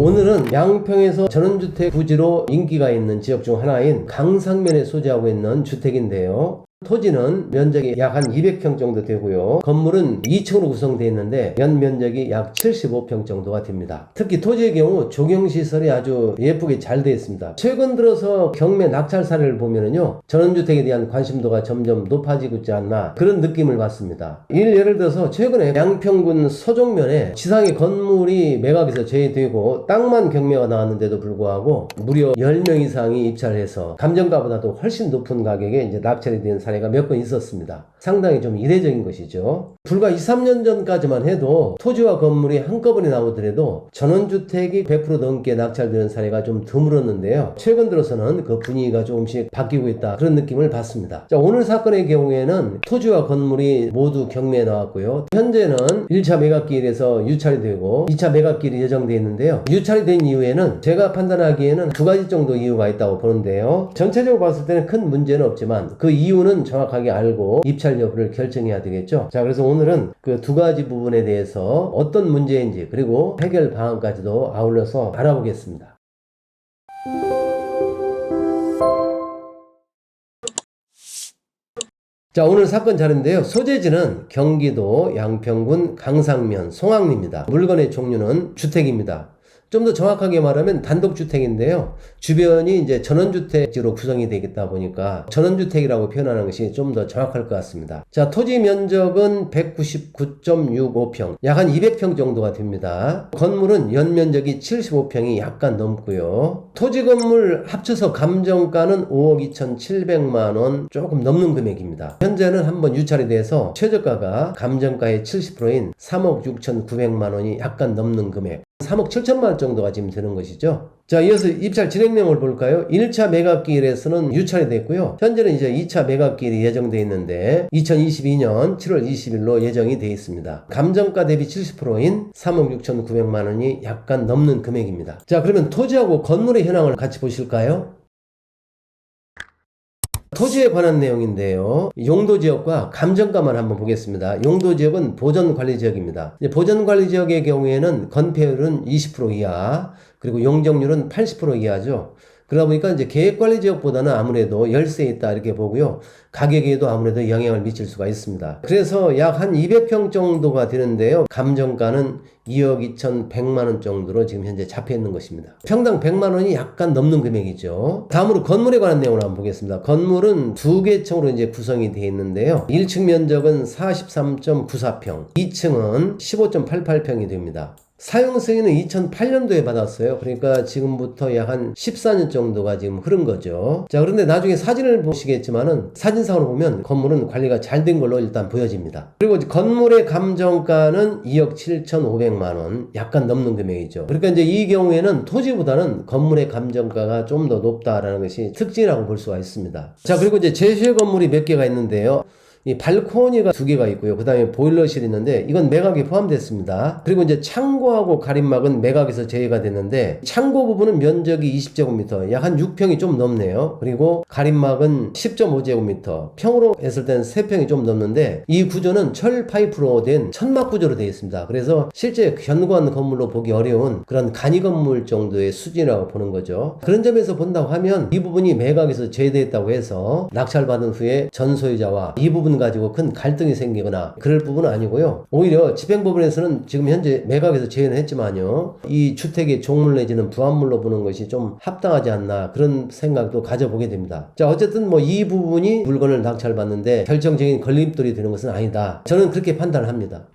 오늘은 양평에서 전원주택 부지로 인기가 있는 지역 중 하나인 강상면에 소재하고 있는 주택인데요. 토지는 면적이 약 한 200평 정도 되고요. 건물은 2층으로 구성되어 있는데 연 면적이 약 75평 정도가 됩니다. 특히 토지의 경우 조경시설이 아주 예쁘게 잘 되어 있습니다. 최근 들어서 경매 낙찰 사례를 보면은요. 전원주택에 대한 관심도가 점점 높아지고 있지 않나 그런 느낌을 받습니다. 일 예를 들어서 최근에 양평군 서종면에 지상의 건물이 매각에서 제외되고 땅만 경매가 나왔는데도 불구하고 무려 10명 이상이 입찰해서 감정가보다도 훨씬 높은 가격에 이제 낙찰이 된 가몇번 있었습니다. 상당히 좀 이례적인 것이죠. 불과 2, 3년 전까지만 해도 토지와 건물이 한꺼번에 나오더라도 전원주택이 100% 넘게 낙찰되는 사례가 좀 드물었는데요. 최근 들어서는 그 분위기가 조금씩 바뀌고 있다. 그런 느낌을 받습니다. 자, 오늘 사건의 경우에는 토지와 건물이 모두 경매에 나왔고요. 현재는 1차 매각기일에서 유찰이 되고 2차 매각기일이 예정되어 있는데요. 유찰이 된 이후에는 제가 판단하기에는 두 가지 정도 이유가 있다고 보는데요. 전체적으로 봤을 때는 큰 문제는 없지만 그 이유는 정확하게 알고 입찰 여부를 결정해야 되겠죠. 자, 그래서 오늘은 그 두 가지 부분에 대해서 어떤 문제인지 그리고 해결 방안까지도 아울러서 알아보겠습니다. 자, 오늘 사건 자료인데요. 소재지는 경기도 양평군 강상면 송악리입니다. 물건의 종류는 주택입니다. 좀 더 정확하게 말하면 단독주택인데요. 주변이 이제 전원주택지로 구성이 되겠다 보니까 전원주택이라고 표현하는 것이 좀 더 정확할 것 같습니다. 자, 토지 면적은 199.65평, 약 한 200평 정도가 됩니다. 건물은 연면적이 75평이 약간 넘고요. 토지 건물 합쳐서 감정가는 5억 2,700만 원 조금 넘는 금액입니다. 현재는 한번 유찰이 돼서 최저가가 감정가의 70%인 3억 6,900만 원이 약간 넘는 금액. 3억 7천만 원 정도가 지금 되는 것이죠. 자, 이어서 입찰 진행 내용을 볼까요? 1차 매각기일에서는 유찰이 됐고요. 현재는 이제 2차 매각기일이 예정되어 있는데 2022년 7월 20일로 예정이 되어 있습니다. 감정가 대비 70%인 3억 6,900만 원이 약간 넘는 금액입니다. 자, 그러면 토지하고 건물의 현황을 같이 보실까요? 토지에 관한 내용인데요. 용도 지역과 감정가만 한번 보겠습니다. 용도 지역은 보전 관리 지역입니다. 보전 관리 지역의 경우에는 건폐율은 20% 이하, 그리고 용적률은 80% 이하죠. 그러다 보니까 이제 계획관리 지역보다는 아무래도 열세 있다 이렇게 보고요. 가격에도 아무래도 영향을 미칠 수가 있습니다. 그래서 약 한 200평 정도가 되는데요. 감정가는 2억 2,100만 원 정도로 지금 현재 잡혀 있는 것입니다. 평당 100만 원이 약간 넘는 금액이죠. 다음으로 건물에 관한 내용을 한번 보겠습니다. 건물은 두 개 층으로 이제 구성이 되어 있는데요. 1층 면적은 43.94평, 2층은 15.88평이 됩니다. 사용 승인은 2008년도에 받았어요. 그러니까 지금부터 약 한 14년 정도가 지금 흐른 거죠. 자, 그런데 나중에 사진을 보시겠지만은 사진상으로 보면 건물은 관리가 잘 된 걸로 일단 보여집니다. 그리고 건물의 감정가는 2억 7,500만 원, 약간 넘는 금액이죠. 그러니까 이제 이 경우에는 토지보다는 건물의 감정가가 좀 더 높다라는 것이 특징이라고 볼 수가 있습니다. 자, 그리고 이제 제시의 건물이 몇 개가 있는데요. 이 발코니가 두 개가 있고요. 그 다음에 보일러실이 있는데 이건 매각에 포함됐습니다. 그리고 이제 창고하고 가림막은 매각에서 제외가 됐는데 창고 부분은 면적이 20제곱미터, 약 한 6평이 좀 넘네요. 그리고 가림막은 10.5제곱미터, 평으로 했을 때는 3평이 좀 넘는데 이 구조는 철 파이프로 된 천막 구조로 되어 있습니다. 그래서 실제 견고한 건물로 보기 어려운 그런 간이 건물 정도의 수준이라고 보는 거죠. 그런 점에서 본다고 하면 이 부분이 매각에서 제외됐다고 해서 낙찰받은 후에 전 소유자와 이 부분 가지고 큰 갈등이 생기거나 그럴 부분은 아니고요. 오히려 집행법원에서는 지금 현재 매각에서 제외는 했지만요. 이 주택의 종물 내지는 부합물로 보는 것이 좀 합당하지 않나 그런 생각도 가져보게 됩니다. 자, 어쨌든 뭐 이 부분이 물건을 낙찰받는데 결정적인 걸림돌이 되는 것은 아니다. 저는 그렇게 판단을 합니다.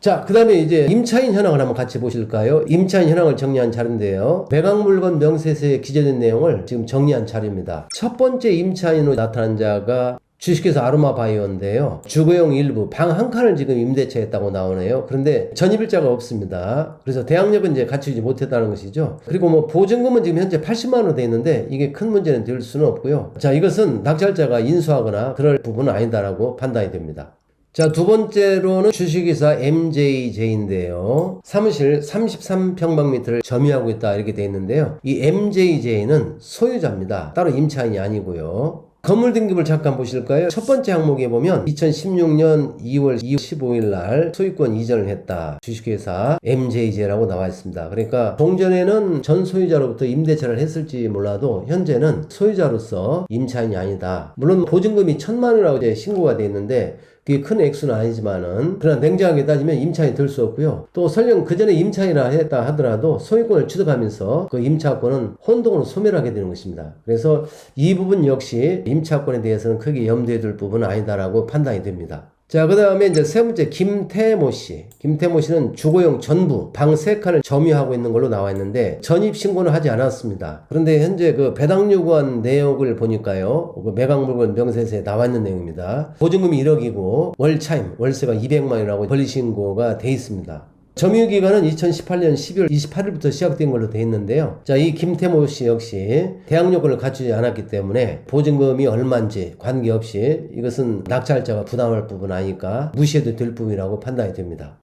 자, 그 다음에 이제 임차인 현황을 한번 같이 보실까요? 임차인 현황을 정리한 자료인데요. 매각 물건 명세서에 기재된 내용을 지금 정리한 자료입니다. 첫 번째 임차인으로 나타난 자가 주식회사 아로마 바이오인데요. 주거용 일부 방 한 칸을 지금 임대차 했다고 나오네요. 그런데 전입일자가 없습니다. 그래서 대항력은 이제 갖추지 못했다는 것이죠. 그리고 뭐 보증금은 지금 현재 80만 원으로 돼 있는데 이게 큰 문제는 될 수는 없고요. 자, 이것은 낙찰자가 인수하거나 그럴 부분은 아니다라고 판단이 됩니다. 자, 두 번째로는 주식회사 MJJ인데요. 사무실 33평방미터를 점유하고 있다 이렇게 돼 있는데요. 이 MJJ는 소유자입니다. 따로 임차인이 아니고요. 건물 등급을 잠깐 보실까요? 첫 번째 항목에 보면 2016년 2월 15일 날 소유권 이전을 했다. 주식회사 MJ제라고 나와 있습니다. 그러니까 동전에는 전 소유자로부터 임대차를 했을지 몰라도 현재는 소유자로서 임차인이 아니다. 물론 보증금이 천만 원이라고 이제 신고가 돼 있는데 그게 큰 액수는 아니지만은 그러나 냉정하게 따지면 임차인이 될수 없고요. 또 설령 그 전에 임차인이라 했다 하더라도 소유권을 취득하면서 그 임차권은 혼동으로 소멸 하게 되는 것입니다. 그래서 이 부분 역시 임차권에 대해서는 크게 염두에 둘 부분은 아니다라고 판단이 됩니다. 자, 그 다음에 이제 세 번째, 김태모 씨. 김태모 씨는 주거용 전부 방 세 칸을 점유하고 있는 걸로 나와 있는데, 전입신고는 하지 않았습니다. 그런데 현재 그 배당 요구한 내역을 보니까요, 그 매각물건 명세서에 나와 있는 내용입니다. 보증금이 1억이고, 월 차임, 월세가 200만이라고 권리신고가 돼 있습니다. 점유 기간은 2018년 12월 28일부터 시작된 걸로 되어 있는데요. 자, 이 김태모 씨 역시 대항 요건을 갖추지 않았기 때문에 보증금이 얼마인지 관계없이 이것은 낙찰자가 부담할 부분 아니까 무시해도 될 부분이라고 판단이 됩니다.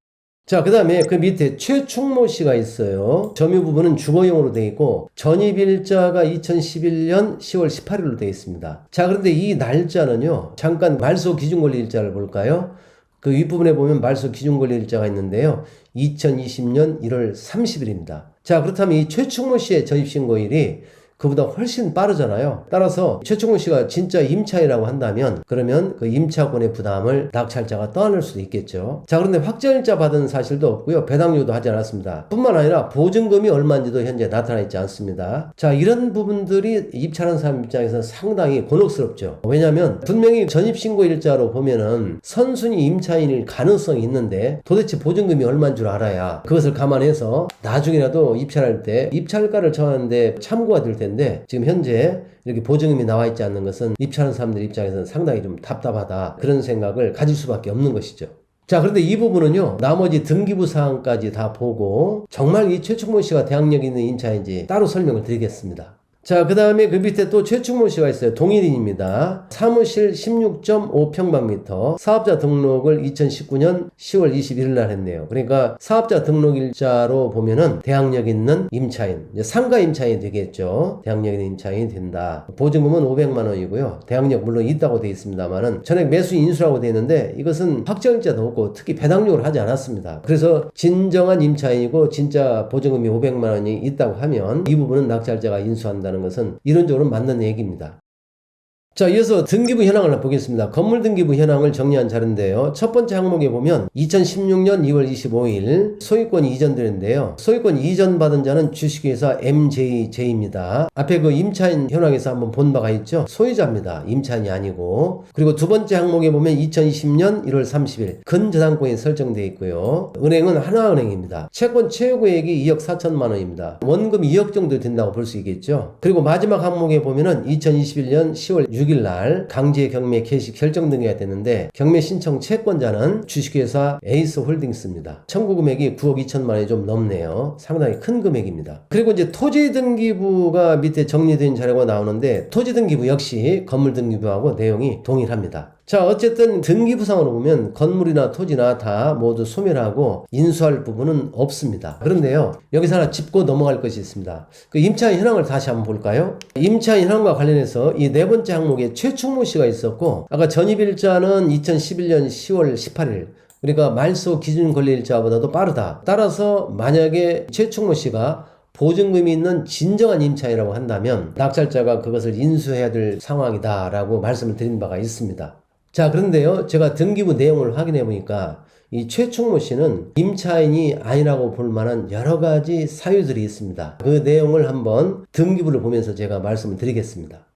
자, 그 다음에 그 밑에 최충모 씨가 있어요. 점유 부분은 주거용으로 되어 있고, 전입일자가 2011년 10월 18일로 되어 있습니다. 자, 그런데 이 날짜는요, 잠깐 말소 기준권리 일자를 볼까요? 그 윗부분에 보면 말소 기준권리 일자가 있는데요. 2020년 1월 30일입니다. 자, 그렇다면 이 최충모 씨의 전입신고일이 그보다 훨씬 빠르잖아요. 따라서 최충호 씨가 진짜 임차인이라고 한다면 그러면 그 임차권의 부담을 낙찰자가 떠안을 수도 있겠죠. 자 그런데 확정일자 받은 사실도 없고요. 배당료도 하지 않았습니다. 뿐만 아니라 보증금이 얼마인지도 현재 나타나 있지 않습니다. 자 이런 부분들이 입찰한 사람 입장에서는 상당히 곤혹스럽죠. 왜냐하면 분명히 전입신고 일자로 보면은 선순위 임차인일 가능성이 있는데 도대체 보증금이 얼마인 줄 알아야 그것을 감안해서 나중이라도 입찰할 때 입찰가를 정하는데 참고가 될 텐데 텐데 지금 현재 이렇게 보증금이 나와 있지 않는 것은 입찰하는 사람들 입장에서는 상당히 좀 답답하다 그런 생각을 가질 수밖에 없는 것이죠. 자, 그런데 이 부분은요, 나머지 등기부 사항까지 다 보고, 정말 이 최충모 씨가 대학력 있는 임차인지 따로 설명을 드리겠습니다. 자, 그 다음에 그 밑에 또 최충모 씨가 있어요. 동일인입니다. 사무실 16.5평방미터. 사업자 등록을 2019년 10월 21일 날 했네요. 그러니까 사업자 등록일자로 보면은 대학력 있는 임차인, 상가 임차인이 되겠죠. 대학력 있는 임차인이 된다. 보증금은 500만 원이고요. 대학력 물론 있다고 되어 있습니다만은 전액 매수 인수라고 되어 있는데 이것은 확정일자도 없고 특히 배당력을 하지 않았습니다. 그래서 진정한 임차인이고 진짜 보증금이 500만 원이 있다고 하면 이 부분은 낙찰자가 인수한다 는 것은 이론적으로 맞는 얘기입니다. 자, 이어서 등기부 현황을 보겠습니다. 건물 등기부 현황을 정리한 자료인데요. 첫 번째 항목에 보면 2016년 2월 25일 소유권 이전되는데요. 소유권 이전 받은 자는 주식회사 MJJ입니다. 앞에 그 임차인 현황에서 한번 본 바가 있죠. 소유자입니다. 임차인이 아니고. 그리고 두 번째 항목에 보면 2020년 1월 30일 근저당권이 설정되어 있고요. 은행은 하나은행입니다. 채권 최고액이 2억 4천만 원입니다. 원금 2억 정도 된다고 볼 수 있겠죠. 그리고 마지막 항목에 보면은 2021년 10월 6일 6일 날 강제 경매 개시 결정 등기가 됐는데 경매 신청 채권자는 주식회사 에이스 홀딩스입니다. 청구 금액이 9억 2천만 원이 좀 넘네요. 상당히 큰 금액입니다. 그리고 이제 토지 등기부가 밑에 정리된 자료가 나오는데 토지 등기부 역시 건물 등기부하고 내용이 동일합니다. 자, 어쨌든 등기부상으로 보면 건물이나 토지나 다 모두 소멸하고 인수할 부분은 없습니다. 그런데요, 여기서 하나 짚고 넘어갈 것이 있습니다. 그 임차 현황을 다시 한번 볼까요? 임차 현황과 관련해서 이 네 번째 항목에 최충모 씨가 있었고, 아까 전입일자는 2011년 10월 18일, 그러니까 말소 기준 권리일자보다도 빠르다. 따라서 만약에 최충모 씨가 보증금이 있는 진정한 임차인이라고 한다면 낙찰자가 그것을 인수해야 될 상황이다라고 말씀을 드린 바가 있습니다. 자, 그런데요, 제가 등기부 내용을 확인해 보니까 이 최충모 씨는 임차인이 아니라고 볼 만한 여러 가지 사유들이 있습니다. 그 내용을 한번 등기부를 보면서 제가 말씀을 드리겠습니다.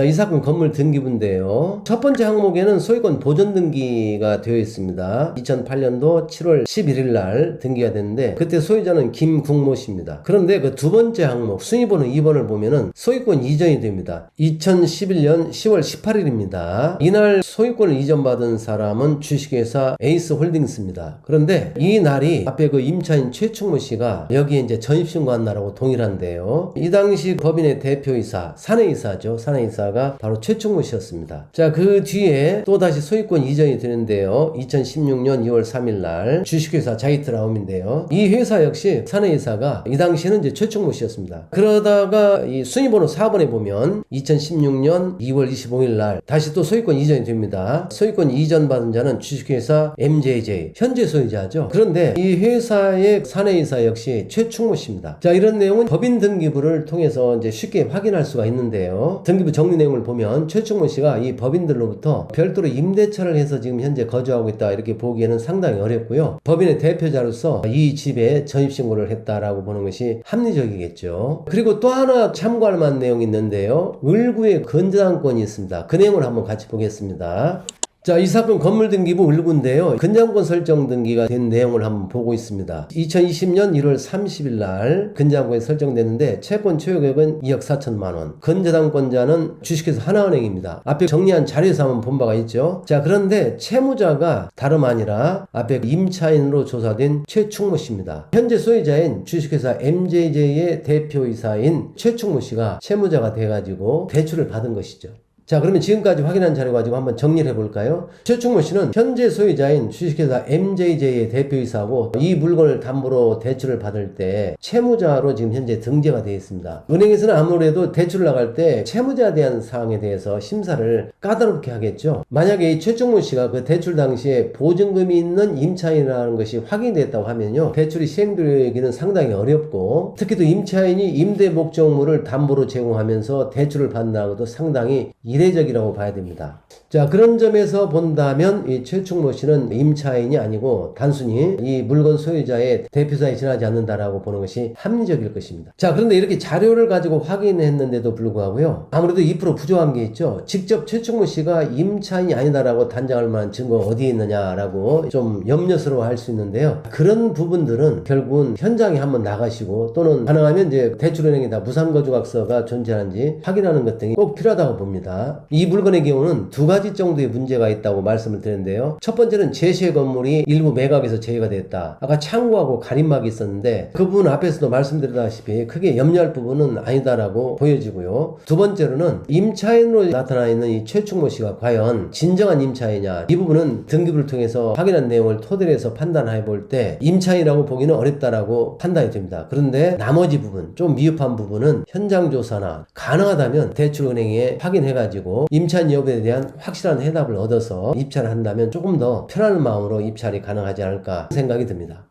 자, 이 사건 건물 등기부인데요. 첫 번째 항목에는 소유권 보존 등기가 되어 있습니다. 2008년도 7월 11일 날 등기가 됐는데 그때 소유자는 김국모 씨입니다. 그런데 그 두 번째 항목 순위번호 2번을 보면은 소유권 이전이 됩니다. 2011년 10월 18일입니다. 이날 소유권을 이전받은 사람은 주식회사 에이스 홀딩스입니다. 그런데 이 날이 앞에 그 임차인 최충모 씨가 여기에 이제 전입신고한 날하고 동일한데요. 이 당시 법인의 대표이사, 사내이사죠. 사내이사 회사가 바로 최충무 씨였습니다. 자, 그 뒤에 또다시 소유권 이전이 되는데요. 2016년 2월 3일 날 주식회사 자이트라움인데요. 이 회사 역시 사내이사가 이 당시에는 이제 최충무 씨였습니다. 그러다가 이 순위번호 4번에 보면 2016년 2월 25일 날 다시 또 소유권 이전이 됩니다. 소유권 이전 받은 자는 주식회사 MJJ 현재 소유자죠. 그런데 이 회사의 사내이사 역시 최충무 씨입니다. 자, 이런 내용은 법인 등기부를 통해서 이제 쉽게 확인할 수가 있는데요. 등기부 정리 내용을 보면 최충무 씨가 이 법인들로부터 별도로 임대차를 해서 지금 현재 거주하고 있다 이렇게 보기에는 상당히 어렵고요. 법인의 대표자로서 이 집에 전입신고를 했다라고 보는 것이 합리적이겠죠. 그리고 또 하나 참고할 만한 내용이 있는데요. 을구의 건재당권이 있습니다. 그 내용을 한번 같이 보겠습니다. 자, 이 사건 건물 등기부 을구인데요. 근장권 설정 등기가 된 내용을 한번 보고 있습니다. 2020년 1월 30일 날 근장권이 설정됐는데 채권 초효액은 2억 4천만 원. 건재당권자는 주식회사 하나은행입니다. 앞에 정리한 자료에서 한번 본 바가 있죠. 자, 그런데 채무자가 다름 아니라 앞에 임차인으로 조사된 최충모 씨입니다. 현재 소유자인 주식회사 MJJ의 대표이사인 최충모 씨가 채무자가 돼가지고 대출을 받은 것이죠. 자, 그러면 지금까지 확인한 자료 가지고 한번 정리를 해볼까요? 최충모 씨는 현재 소유자인 주식회사 MJJ의 대표이사고 이 물건을 담보로 대출을 받을 때 채무자로 지금 현재 등재가 되어 있습니다. 은행에서는 아무래도 대출을 나갈 때 채무자에 대한 사항에 대해서 심사를 까다롭게 하겠죠. 만약에 이 최충모 씨가 그 대출 당시에 보증금이 있는 임차인이라는 것이 확인됐다고 하면요. 대출이 시행되기는 상당히 어렵고 특히 또 임차인이 임대 목적물을 담보로 제공하면서 대출을 받는다고도 상당히 이례적이라고 봐야 됩니다. 자, 그런 점에서 본다면 이 최충모 씨는 임차인이 아니고 단순히 이 물건 소유자의 대표사에 지나지 않는다라고 보는 것이 합리적일 것입니다. 자, 그런데 이렇게 자료를 가지고 확인했는데도 불구하고요. 아무래도 2% 부족한 게 있죠. 직접 최충모 씨가 임차인이 아니다라고 단정할 만한 증거가 어디에 있느냐라고 좀 염려스러워 할 수 있는데요. 그런 부분들은 결국은 현장에 한번 나가시고 또는 가능하면 이제 대출은행에다 무상거주각서가 존재하는지 확인하는 것 등이 꼭 필요하다고 봅니다. 이 물건의 경우는 두 가지 정도의 문제가 있다고 말씀을 드렸는데요. 첫 번째는 제시의 건물이 일부 매각에서 제외가 됐다. 아까 창고하고 가림막이 있었는데 그 부분 앞에서도 말씀드렸다시피 크게 염려할 부분은 아니다라고 보여지고요. 두 번째로는 임차인으로 나타나 있는 이 최충모 씨가 과연 진정한 임차인이냐 이 부분은 등기부를 통해서 확인한 내용을 토대로 해서 판단해 볼 때 임차인이라고 보기는 어렵다라고 판단이 됩니다. 그런데 나머지 부분 좀 미흡한 부분은 현장 조사나 가능하다면 대출은행에 확인해 가지고 임차인 여부에 대한 확 실한 해답을 얻어서 입찰을 한다면 조금 더 편안한 마음으로 입찰이 가능하지 않을까 생각이 듭니다.